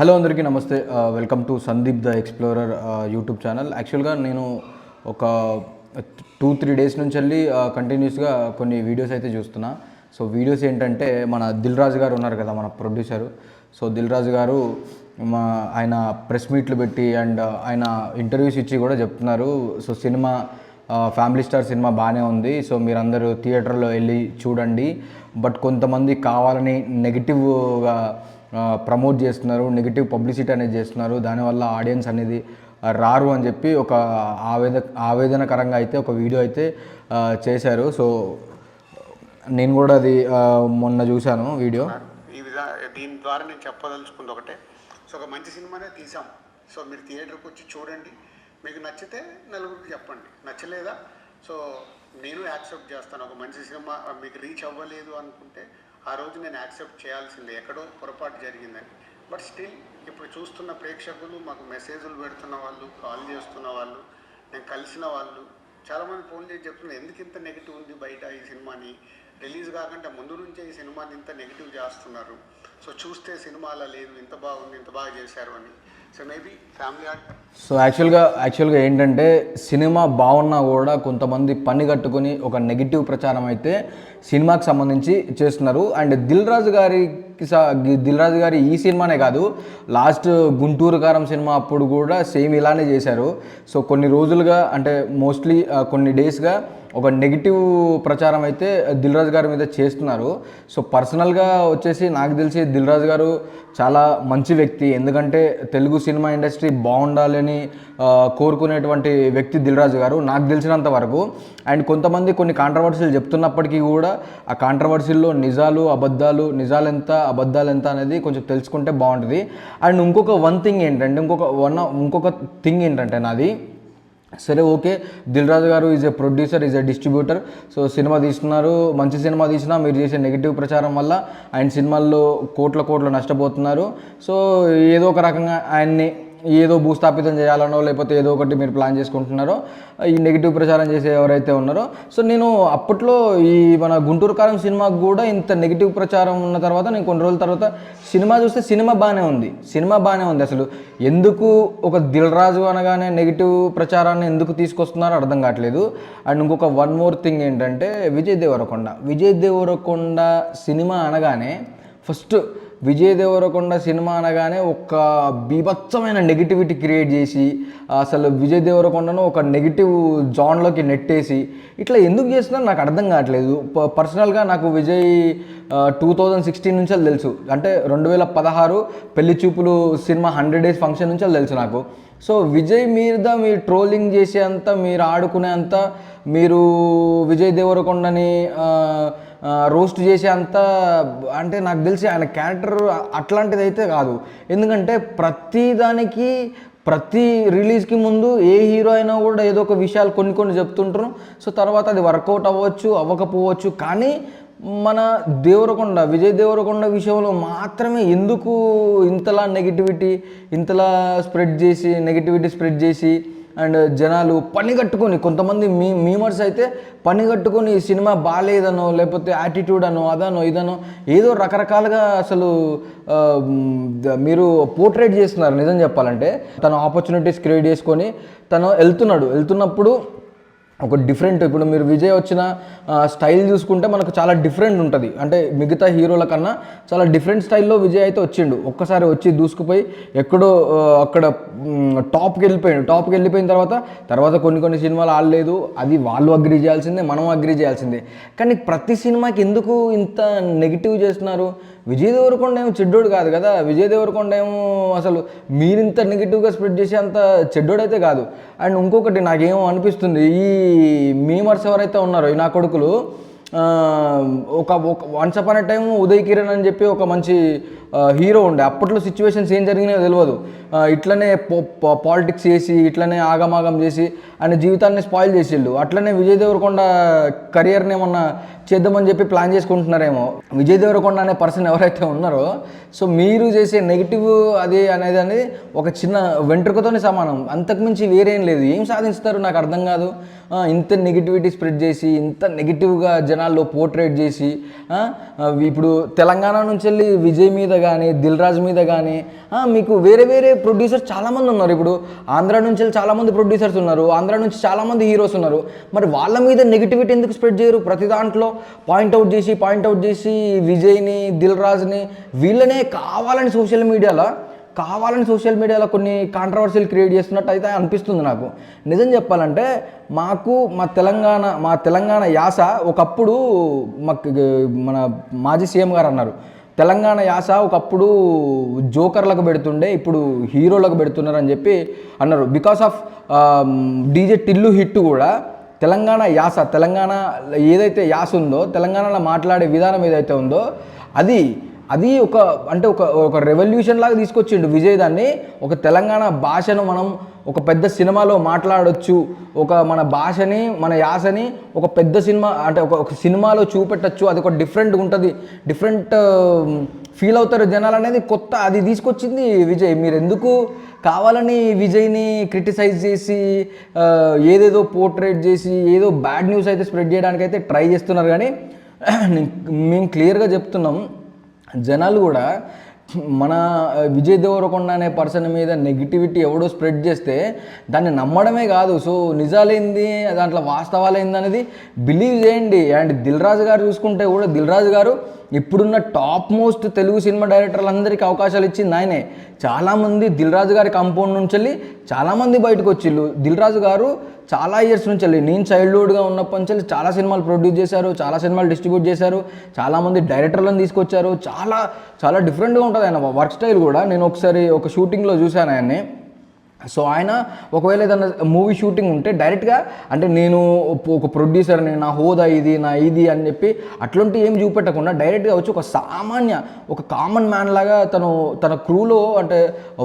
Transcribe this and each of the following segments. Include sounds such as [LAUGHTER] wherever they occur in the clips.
Hello అందరికీ నమస్తే. Welcome to Sandeep the explorer YouTube channel. యాక్చువల్గా నేను ఒక టూ త్రీ డేస్ నుంచి వెళ్ళి కంటిన్యూస్గా కొన్ని వీడియోస్ అయితే చూస్తున్నా. సో వీడియోస్ ఏంటంటే మన దిల్ రాజు గారు ఉన్నారు కదా మన ప్రొడ్యూసర్ సో దిల్ రాజు గారు మా ఆయన ప్రెస్ మీట్లు పెట్టి అండ్ ఆయన ఇంటర్వ్యూస్ ఇచ్చి కూడా చెప్తున్నారు. So cinema family star cinema బాగానే ఉంది. సో మీరందరూ థియేటర్లో వెళ్ళి చూడండి. బట్ కొంతమంది కావాలని నెగిటివ్గా ప్రమోట్ చేస్తున్నారు నెగిటివ్ పబ్లిసిటీ అనేది చేస్తున్నారు దానివల్ల ఆడియన్స్ అనేది రారు అని చెప్పి ఒక ఆవేద ఆవేదనకరంగా అయితే ఒక వీడియో అయితే చేశారు. సో నేను కూడా అది మొన్న చూశాను వీడియో ఈ విధా దీని ద్వారా నేను చెప్పదలుచుకుంది ఒకటే. సో ఒక మంచి సినిమానే తీసాం సో మీరు థియేటర్కి వచ్చి చూడండి. మీకు నచ్చితే నలుగురికి చెప్పండి. నచ్చలేదా? సో నేను యాక్సెప్ట్ చేస్తాను. ఒక మంచి సినిమా మీకు రీచ్ అవ్వలేదు అనుకుంటే ఆ రోజు నేను యాక్సెప్ట్ చేయాల్సిందే ఎక్కడో పొరపాటు జరిగిందని బట్ స్టిల్ ఇప్పుడు చూస్తున్న ప్రేక్షకులు మాకు మెసేజ్లు పెడుతున్న వాళ్ళు కాల్ చేస్తున్న వాళ్ళు నేను కలిసిన వాళ్ళు చాలామంది ఫోన్ చేసి చెప్తున్నారు ఎందుకు ఇంత నెగిటివ్ ఉంది బయట ఈ సినిమాని? రిలీజ్ కాకుండా ముందు నుంచే ఈ సినిమాని ఇంత నెగిటివ్ చేస్తున్నారు. సో చూస్తే సినిమా అలా లేదు ఇంత బాగుంది ఇంత బాగా చేశారు అని. సో యాక్చువల్గా యాక్చువల్గా ఏంటంటే సినిమా బాగున్నా కూడా కొంతమంది పని కట్టుకొని ఒక నెగిటివ్ ప్రచారం అయితే సినిమాకి సంబంధించి చేస్తున్నారు. అండ్ దిల్ రాజు గారి స- దిల్ రాజు గారి ఈ సినిమానే కాదు లాస్ట్ గుంటూరు కారం సినిమా అప్పుడు కూడా సేమ్ ఇలానే చేశారు. సో కొన్ని రోజులుగా అంటే మోస్ట్లీ కొన్ని డేస్గా ఒక నెగిటివ్ ప్రచారం అయితే దిల్ రాజు గారి మీద చేస్తున్నారు. సో పర్సనల్గా వచ్చేసి నాకు తెలిసి దిల్ రాజు గారు చాలా మంచి వ్యక్తి. ఎందుకంటే తెలుగు సినిమా ఇండస్ట్రీ బాగుండాలని కోరుకునేటువంటి వ్యక్తి దిల్ రాజు గారు నాకు తెలిసినంత వరకు. అండ్ కొంతమంది కొన్ని కాంట్రవర్సీలు చెప్తున్నప్పటికీ కూడా ఆ కాంట్రవర్సీల్లో నిజాలు అబద్ధాలు నిజాలు ఎంత అబద్ధాలు ఎంత అనేది కొంచెం తెలుసుకుంటే బాగుంటుంది. అండ్ ఇంకొక వన్ థింగ్ ఏంటంటే ఇంకొక వన్ ఇంకొక థింగ్ ఏంటంటే నాది. సరే ఓకే. దిల్ రాజు గారు is a producer is a distributor so cinema తీస్తున్నారు. మంచి సినిమా తీసినా మీరు చేసే నెగిటివ్ ప్రచారం వల్ల ఆయన సినిమాల్లో కోట్ల కోట్లు నష్టపోతున్నారు. సో ఏదో ఒక రకంగా ఆయన్ని ఏదో భూస్థాపితం చేయాలనో లేకపోతే ఏదో ఒకటి మీరు ప్లాన్ చేసుకుంటున్నారో ఈ నెగిటివ్ ప్రచారం చేసే ఎవరైతే ఉన్నారో. సో నేను అప్పట్లో ఈ మన గుంటూరు కారం సినిమాకు కూడా ఇంత నెగిటివ్ ప్రచారం ఉన్న తర్వాత నేను కొన్ని రోజుల తర్వాత సినిమా చూస్తే సినిమా బాగానే ఉంది. సినిమా బాగానే ఉంది అసలు. ఎందుకు ఒక దిల్ రాజు అనగానే నెగిటివ్ ప్రచారాన్ని ఎందుకు తీసుకొస్తున్నారో అర్థం కావట్లేదు. అండ్ ఇంకొక వన్ మోర్ థింగ్ ఏంటంటే విజయ్ దేవరకొండ. విజయ్ దేవరకొండ సినిమా అనగానే ఫస్ట్ విజయ్ దేవరకొండ సినిమా అనగానే ఒక బీభత్సమైన నెగిటివిటీ క్రియేట్ చేసి అసలు విజయ్ దేవరకొండను ఒక నెగిటివ్ జాన్లోకి నెట్టేసి ఇట్లా ఎందుకు చేస్తున్నారో నాకు అర్థం కావట్లేదు. పర్సనల్గా నాకు విజయ్ టూ థౌజండ్ సిక్స్టీన్ నుంచి తెలుసు. అంటే రెండు వేల పదహారు పెళ్ళి చూపులు సినిమా హండ్రెడ్ డేస్ ఫంక్షన్ నుంచి తెలుసు నాకు. సో విజయ్ మీద మీరు ట్రోలింగ్ చేసే అంత మీరు ఆడుకునే అంత మీరు విజయ్ దేవరకొండని రోస్ట్ చేసే అంత అంటే నాకు తెలిసి ఆయన క్యారెక్టర్ అట్లాంటిది అయితే కాదు. ఎందుకంటే ప్రతి దానికి ప్రతి రిలీజ్కి ముందు ఏ హీరో అయినా కూడా ఏదో ఒక విషయాలు కొన్ని కొన్ని చెప్తుంటారు. సో తర్వాత అది వర్కౌట్ అవ్వచ్చు అవ్వకపోవచ్చు. కానీ మన దేవరకొండ విజయ్ దేవరకొండ విషయంలో మాత్రమే ఎందుకు ఇంతలా నెగిటివిటీ ఇంతలా స్ప్రెడ్ చేసి నెగిటివిటీ స్ప్రెడ్ చేసి అండ్ జనాలు పని కట్టుకొని కొంతమంది మీ మీమర్స్ అయితే పని కట్టుకొని ఈ సినిమా బాగాలేదనో లేకపోతే యాటిట్యూడ్ అనో అదనో ఇదనో ఏదో రకరకాలుగా అసలు మీరు పోర్ట్రేట్ చేస్తున్నారు. నిజం చెప్పాలంటే తను ఆపర్చునిటీస్ క్రియేట్ చేసుకొని తను వెళ్తున్నాడు. వెళ్తున్నప్పుడు ఒక డిఫరెంట్ ఇప్పుడు మీరు విజయ్ వచ్చిన స్టైల్ చూసుకుంటే మనకు చాలా డిఫరెంట్ ఉంటుంది. అంటే మిగతా హీరోల కన్నా చాలా డిఫరెంట్ స్టైల్లో విజయ్ అయితే వచ్చిండు. ఒక్కసారి వచ్చి దూసుకుపోయి ఎక్కడో అక్కడ టాప్కి వెళ్ళిపోయాడు. టాప్కి వెళ్ళిపోయిన తర్వాత తర్వాత కొన్ని కొన్ని సినిమాలు ఆడలేదు. అది వాళ్ళు అగ్రి చేయాల్సిందే మనం అగ్రి చేయాల్సిందే. కానీ ప్రతి సినిమాకి ఎందుకు ఇంత నెగిటివ్ చేస్తున్నారు? విజయ్ దేవరకొండ ఏమో చెడ్డోడు కాదు కదా. విజయ్ దేవరకొండ ఏమో అసలు మీరింత నెగిటివ్గా స్ప్రెడ్ చేసే అంత చెడ్డోడైతే కాదు. అండ్ ఇంకొకటి నాకేమో అనిపిస్తుంది ఈ మీమర్స్ ఎవరైతే ఉన్నారో ఈ నా కొడుకులు ఒక once upon a time Uday Kiran అని చెప్పి ఒక మంచి హీరో ఉండే. అప్పట్లో సిచ్యువేషన్స్ ఏం జరిగినాయో తెలియదు ఇట్లనే పాలిటిక్స్ చేసి ఇట్లనే ఆగమాగం చేసి ఆయన జీవితాన్ని స్పాయిల్ చేసిండు అట్లనే విజయ్ దేవరకొండ కెరియర్ని ఏమన్నా చేద్దామని చెప్పి ప్లాన్ చేసుకుంటున్నారేమో. విజయ్ దేవరకొండ అనే పర్సన్ ఎవరైతే ఉన్నారో సో మీరు చేసే నెగిటివ్ అది అనేది అనేది ఒక చిన్న వెంట్రుకతోనే సమానం. అంతకుమించి వేరేం లేదు. ఏం సాధిస్తారు నాకు అర్థం కాదు. ఇంత నెగిటివిటీ స్ప్రెడ్ చేసి ఇంత నెగిటివ్గా జనాలు జనాల్లో పోర్ట్రేట్ చేసి ఇప్పుడు తెలంగాణ నుంచి వెళ్ళి విజయ్ మీద కానీ దిల్రాజ్ మీద కానీ మీకు వేరే వేరే ప్రొడ్యూసర్స్ చాలామంది ఉన్నారు. ఇప్పుడు ఆంధ్ర నుంచి వెళ్ళి చాలామంది ప్రొడ్యూసర్స్ ఉన్నారు ఆంధ్ర నుంచి చాలామంది హీరోస్ ఉన్నారు. మరి వాళ్ళ మీద నెగిటివిటీ ఎందుకు స్ప్రెడ్ చేయరు? ప్రతి దాంట్లో పాయింట్అవుట్ చేసి పాయింట్అవుట్ చేసి విజయ్ని దిల్రాజ్ని వీళ్ళనే కావాలని సోషల్ మీడియాలో కావాలని సోషల్ మీడియాలో కొన్ని కాంట్రవర్సీలు క్రియేట్ చేస్తున్నట్టు అయితే అనిపిస్తుంది నాకు. నిజం చెప్పాలంటే మాకు మా తెలంగాణ మా తెలంగాణ యాస ఒకప్పుడు మాకు మన మాజీ సీఎం గారు అన్నారు. తెలంగాణ యాస ఒకప్పుడు జోకర్లకు పెడుతుండే ఇప్పుడు హీరోలకు పెడుతున్నారు అని చెప్పి అన్నారు. Because of um, DJ Tillu hit కూడా తెలంగాణ యాస తెలంగాణ ఏదైతే యాస ఉందో తెలంగాణలో మాట్లాడే విధానం ఏదైతే ఉందో అది అది ఒక అంటే ఒక ఒక రెవల్యూషన్ లాగా తీసుకొచ్చిండు విజయ్ దాన్ని. ఒక తెలంగాణ భాషను మనం ఒక పెద్ద సినిమాలో మాట్లాడొచ్చు. ఒక మన భాషని మన యాసని ఒక పెద్ద సినిమా అంటే ఒక ఒక సినిమాలో చూపెట్టచ్చు. అది ఒక డిఫరెంట్గా ఉంటుంది. డిఫరెంట్ ఫీల్ అవుతారు జనాలు అనేది కొత్త అది తీసుకొచ్చింది విజయ్. మీరు ఎందుకు కావాలని విజయ్ని క్రిటిసైజ్ చేసి ఏదేదో పోర్ట్రేట్ చేసి ఏదో బ్యాడ్ న్యూస్ అయితే స్ప్రెడ్ చేయడానికి అయితే ట్రై చేస్తున్నారు. కానీ [CLEARS THROAT] మేము క్లియర్గా చెప్తున్నాం. జనాలు కూడా మన విజయ్ దేవరకొండ అనే పర్సన్ మీద నెగిటివిటీ ఎవడో స్ప్రెడ్ చేస్తే దాన్ని నమ్మడమే కాదు. సో నిజాలేంది దాంట్లో వాస్తవాలేంది అనేది బిలీవ్ చేయండి. అండ్ దిల్ రాజు గారు చూసుకుంటే కూడా దిల్ రాజు గారు ఇప్పుడున్న టాప్ మోస్ట్ తెలుగు సినిమా డైరెక్టర్లందరికీ అవకాశాలు ఇచ్చింది ఆయనే. చాలామంది దిల్ రాజు గారి కాంపౌండ్ నుంచి వెళ్ళి చాలామంది బయటకు వచ్చిళ్ళు. దిల్ రాజు గారు చాలా ఇయర్స్ నుంచి వెళ్ళి నేను చైల్డ్హుడ్గా ఉన్నప్పటి నుంచి వెళ్ళి చాలా సినిమాలు ప్రొడ్యూస్ చేశారు చాలా సినిమాలు డిస్ట్రిబ్యూట్ చేశారు చాలామంది డైరెక్టర్లను తీసుకొచ్చారు. చాలా చాలా డిఫరెంట్గా ఉంటుంది ఆయన వర్క్ స్టైల్ కూడా. నేను ఒకసారి ఒక షూటింగ్లో చూశాను ఆయన్ని. సో ఆయన ఒకవేళ ఏదైనా మూవీ షూటింగ్ ఉంటే డైరెక్ట్గా అంటే నేను ఒక ప్రొడ్యూసర్ని నా హోదా ఇది నా ఇది అని చెప్పి అట్లాంటి ఏం చూపెట్టకుండా డైరెక్ట్గా వచ్చి ఒక సామాన్య ఒక కామన్ మ్యాన్ లాగా తను తన క్రూలో అంటే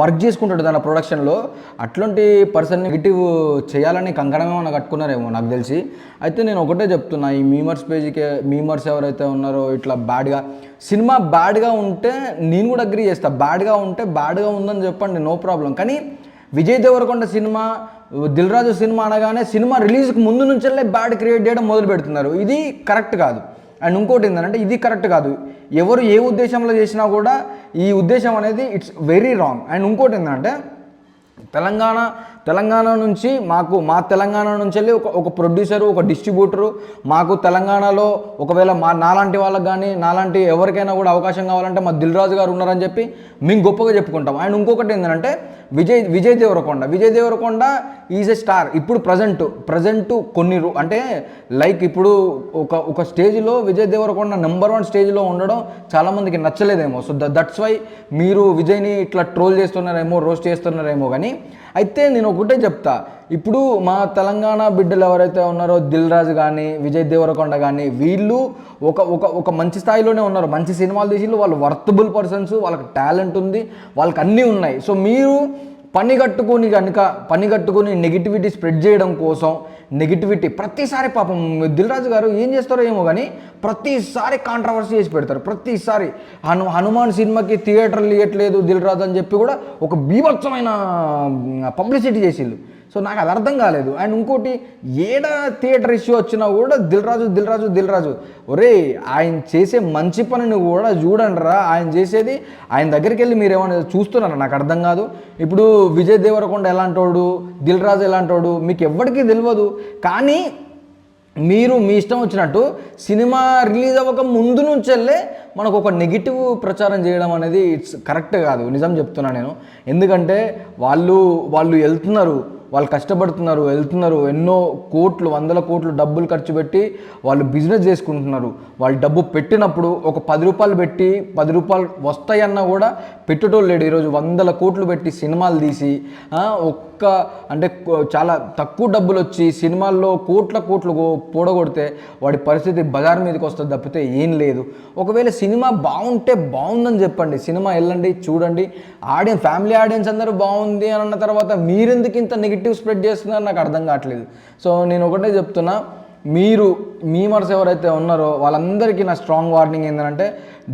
వర్క్ చేసుకుంటాడు తన ప్రొడక్షన్లో. అట్లాంటి పర్సన్ నెగిటివ్ చేయాలని కంకణమేమో కట్టుకున్నారేమో నాకు తెలిసి. అయితే నేను ఒకటే చెప్తున్నా ఈ మీమర్స్ పేజీకి మీమర్స్ ఎవరైతే ఉన్నారో ఇట్లా బ్యాడ్గా సినిమా బ్యాడ్గా ఉంటే నేను కూడా అగ్రీ చేస్తాను బ్యాడ్గా ఉంటే బ్యాడ్గా ఉందని చెప్పండి నో ప్రాబ్లం. కానీ విజయ్ దేవరకొండ సినిమా దిల్ రాజు సినిమా అనగానే సినిమా రిలీజ్కి ముందు నుంచెల్లే బ్యాడ్ క్రియేట్ చేయడం మొదలు పెడుతున్నారు. ఇది కరెక్ట్ కాదు. అండ్ ఇంకోటి ఏంటంటే ఇది కరెక్ట్ కాదు. ఎవరు ఏ ఉద్దేశంలో చేసినా కూడా ఈ ఉద్దేశం అనేది ఇట్స్ వెరీ రాంగ్. అండ్ ఇంకోటి ఏంటంటే తెలంగాణ తెలంగాణ నుంచి మాకు మా తెలంగాణ నుంచి వెళ్ళి ఒక ఒక ప్రొడ్యూసరు ఒక డిస్ట్రిబ్యూటరు మాకు తెలంగాణలో ఒకవేళ మా నాలాంటి వాళ్ళకి కానీ నాలాంటి ఎవరికైనా కూడా అవకాశం కావాలంటే మా దిల్ రాజు గారు ఉన్నారని చెప్పి మేము గొప్పగా చెప్పుకుంటాం. అండ్ ఇంకొకటి ఏంటంటే Vijay Vijay Deverakonda. Vijay Deverakonda is a star. ఇప్పుడు ప్రజెంట్ ప్రజెంట్ కొన్ని అంటే లైక్ ఇప్పుడు ఒక ఒక స్టేజ్లో విజయ్ దేవరకొండ నెంబర్ వన్ స్టేజ్లో ఉండడం చాలామందికి నచ్చలేదేమో. సో దట్స్ వై మీరు విజయ్ని ఇట్లా ట్రోల్ చేస్తున్నారేమో రోస్ట్ చేస్తున్నారేమో కానీ అయితే నేను ఒకటే చెప్తా. ఇప్పుడు మా తెలంగాణ బిడ్డలు ఎవరైతే ఉన్నారో దిల్ రాజు కానీ విజయ్ దేవరకొండ కానీ వీళ్ళు ఒక ఒక ఒక మంచి స్థాయిలోనే ఉన్నారు. మంచి సినిమాలు తీసి వాళ్ళు వర్తబుల్ పర్సన్స్ వాళ్ళకి టాలెంట్ ఉంది. వాళ్ళకి అన్నీ ఉన్నాయి. సో మీరు పని కట్టుకొని కనుక పని కట్టుకొని నెగిటివిటీ స్ప్రెడ్ చేయడం కోసం నెగిటివిటీ. ప్రతిసారి పాపం దిల్ రాజు గారు ఏం చేస్తారో ఏమో కానీ ప్రతిసారి కాంట్రవర్సీ చేసి పెడతారు. ప్రతిసారి హను హనుమాన్ సినిమాకి థియేటర్లు ఇవ్వట్లేదు దిల్ రాజు అని చెప్పి కూడా ఒక బీభత్సమైన పబ్లిసిటీ చేసిండు సో నాకు అది అర్థం కాలేదు. అండ్ ఇంకోటి ఏడ థియేటర్ ఇష్యూ వచ్చినా కూడా దిల్ రాజు దిల్ రాజు దిల్ రాజు ఒరే ఆయన చేసే మంచి పనిని కూడా చూడండి రా ఆయన చేసేది ఆయన దగ్గరికి వెళ్ళి మీరు ఏమైనా చూస్తున్నారా? నాకు అర్థం కాదు. ఇప్పుడు విజయ్ దేవరకొండ ఎలాంటోడు? దిల్ రాజు ఎలాంటోడు? మీకు ఎవ్వరికీ తెలియదు కానీ మీరు మీ ఇష్టం వచ్చినట్టు సినిమా రిలీజ్ అవ్వక ముందు నుంచెల్లే మనకు ఒక నెగిటివ్ ప్రచారం చేయడం అనేది ఇట్స్ కరెక్ట్ కాదు. నిజం చెప్తున్నా నేను. ఎందుకంటే వాళ్ళు వాళ్ళు వెళ్తున్నారు. వాళ్ళు కష్టపడుతున్నారు వెళ్తున్నారు ఎన్నో కోట్లు వందల కోట్లు డబ్బులు ఖర్చు పెట్టి వాళ్ళు బిజినెస్ చేసుకుంటున్నారు. వాళ్ళు డబ్బు పెట్టినప్పుడు ఒక పది రూపాయలు పెట్టి పది రూపాయలు వస్తాయన్నా కూడా పెట్టేటోళ్ళు లేడు. ఈరోజు వందల కోట్లు పెట్టి సినిమాలు తీసి ఒక్క అంటే చాలా తక్కువ డబ్బులు వచ్చి సినిమాల్లో కోట్ల కోట్లు పూడగొడితే వాడి పరిస్థితి బజార్ మీదకి వస్తుంది తప్పితే ఏం లేదు. ఒకవేళ సినిమా బాగుంటే బాగుందని చెప్పండి. సినిమా వెళ్ళండి చూడండి. ఆడియన్స్ ఫ్యామిలీ ఆడియన్స్ అందరూ బాగుంది అని అన్న తర్వాత మీరెందుకు ఇంత నెగిటివ్ స్ప్రెడ్ చేస్తున్నారు నాకు అర్థం కావట్లేదు. సో నేను ఒకటే చెప్తున్నా. మీరు మీమర్స్ ఎవరైతే ఉన్నారో వాళ్ళందరికీ నా స్ట్రాంగ్ వార్నింగ్ ఏంటంటే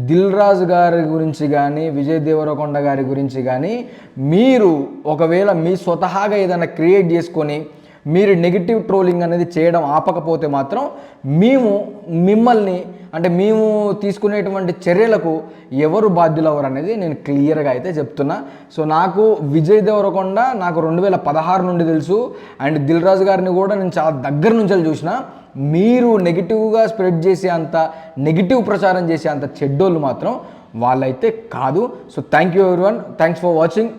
దిల్ రాజు గారి గురించి కానీ విజయ్ దేవరకొండ గారి గురించి కానీ మీరు ఒకవేళ మీ స్వతహాగా ఏదైనా క్రియేట్ చేసుకొని మీరు నెగిటివ్ ట్రోలింగ్ అనేది చేయడం ఆపకపోతే మాత్రం మేము మిమ్మల్ని అంటే మేము తీసుకునేటువంటి చర్యలకు ఎవరు బాధ్యులు అనేది నేను క్లియర్గా అయితే చెప్తున్నా. సో నాకు విజయ్ దేవరకొండ నాకు రెండు వేల పదహారు నుండి తెలుసు. అండ్ దిల్ రాజు గారిని కూడా నేను చాలా దగ్గర నుంచి చూసిన. మీరు నెగిటివ్గా స్ప్రెడ్ చేసే అంత నెగిటివ్ ప్రచారం చేసే అంత చెడ్డోళ్ళు మాత్రం వాళ్ళైతే కాదు. So thank you everyone thanks for watching